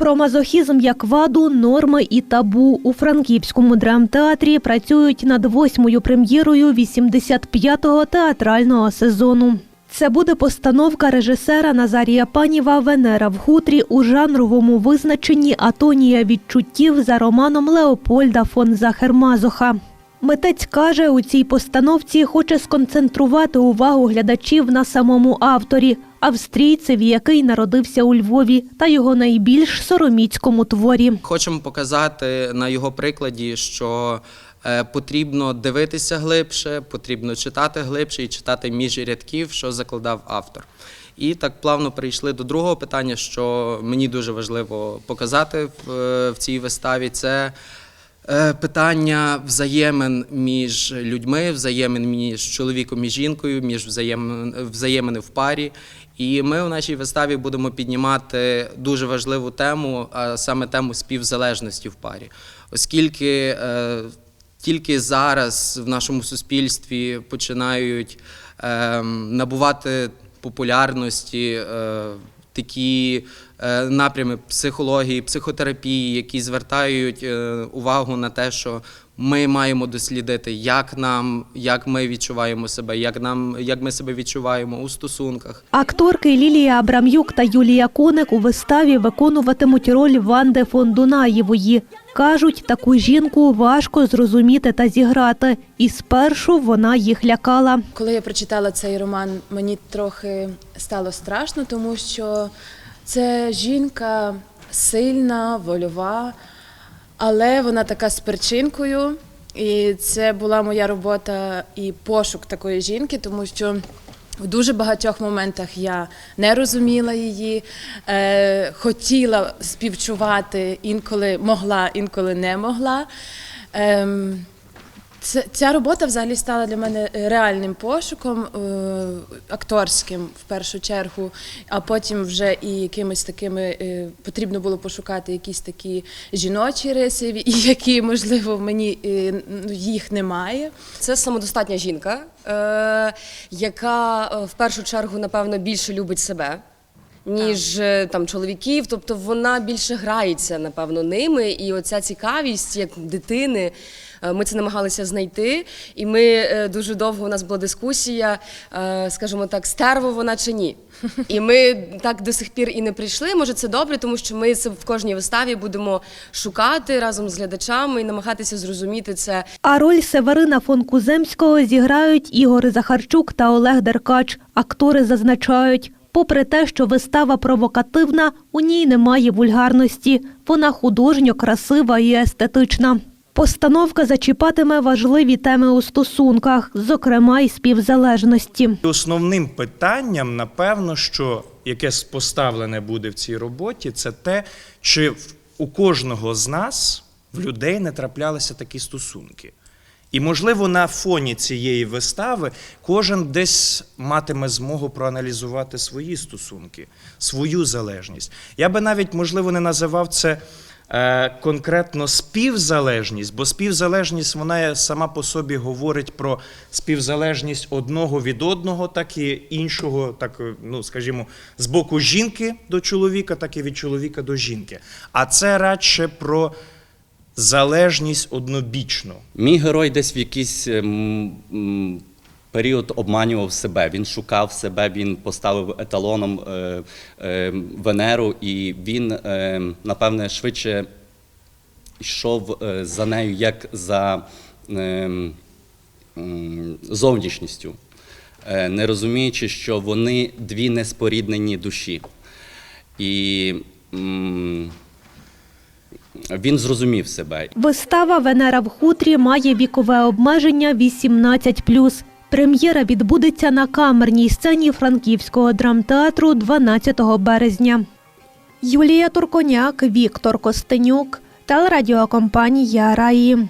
Про мазохізм як ваду, норми і табу у франківському драмтеатрі працюють над восьмою прем'єрою 85-го театрального сезону. Це буде постановка режисера Назарія Паніва Венера в хутрі у жанровому визначенні Атонія відчуттів за романом Леопольда фон Захермазоха. Митець каже, у цій постановці хоче сконцентрувати увагу глядачів на самому авторі, австрійцеві, який народився у Львові, та його найбільш сороміцькому творі. Хочемо показати на його прикладі, що е, потрібно дивитися глибше, потрібно читати глибше і читати між рядків, що закладав автор. І так плавно перейшли до другого питання, що мені дуже важливо показати в, е, цій виставі. Це питання взаємин між людьми, взаємин між чоловіком і жінкою, між взаємин, взаємини в парі. І ми у нашій виставі будемо піднімати дуже важливу тему, а саме тему співзалежності в парі, оскільки е, тільки зараз в нашому суспільстві починають е, набувати популярності е, такі е, напрями психології, психотерапії, які звертають е, увагу на те, що ми маємо дослідити, як нам, як ми відчуваємо себе, як нам, як ми себе відчуваємо у стосунках. Акторки Лілія Абрам'юк та Юлія Коник у виставі виконуватимуть роль Ванди фон Дунаєвої. Кажуть, таку жінку важко зрозуміти та зіграти. І спершу вона їх лякала. Коли я прочитала цей роман, мені трохи стало страшно, тому що це жінка сильна, вольова, але вона така з перчинкою. І це була моя робота і пошук такої жінки, тому що в дуже багатьох моментах я не розуміла її, е, хотіла співчувати, інколи могла, інколи не могла. Ем, це, ця робота взагалі стала для мене реальним пошуком, е, акторським в першу чергу, а потім вже і якимись такими е, потрібно було пошукати якісь такі жіночі риси, які, можливо, в мені е, ну, їх немає. Це самодостатня жінка, е, яка е, в першу чергу, напевно, більше любить себе. Ніж е, там чоловіків, тобто вона більше грається, напевно, ними. І оця цікавість, як дитини, е, ми це намагалися знайти. І ми е, дуже довго у нас була дискусія, е, скажімо так, стерво вона чи ні. І ми так до сих пір і не прийшли. Може, це добре, тому що ми це в кожній виставі будемо шукати разом з глядачами і намагатися зрозуміти це. А роль Северина фон Куземського зіграють Ігор Захарчук та Олег Деркач. Актори зазначають, попри те, що вистава провокативна, у ній немає вульгарності. Вона художньо красива і естетична. Постановка зачіпатиме важливі теми у стосунках, зокрема й співзалежності. Основним питанням, напевно, що яке поставлене буде в цій роботі, це те, чи у кожного з нас, в людей, не траплялися такі стосунки. І, можливо, на фоні цієї вистави кожен десь матиме змогу проаналізувати свої стосунки, свою залежність. Я би навіть, можливо, не називав це конкретно співзалежність, бо співзалежність вона сама по собі говорить про співзалежність одного від одного, так і іншого, так е, ну скажімо, з боку жінки до чоловіка, так і від чоловіка до жінки. А це радше про залежність однобічну. Мій герой десь в якийсь ем, період обманював себе. Він шукав себе, він поставив еталоном е, е, Венеру, і він, е, напевне, швидше йшов е, за нею як за м, зовнішністю, е, не розуміючи, що вони дві неспоріднені душі. І м, він зрозумів себе. Вистава Венера в хутрі має вікове обмеження 18+. Прем'єра відбудеться на камерній сцені Франківського драмтеатру 12 березня. Юлія Турконяк, Віктор Костенюк, телерадіокомпанія Раї.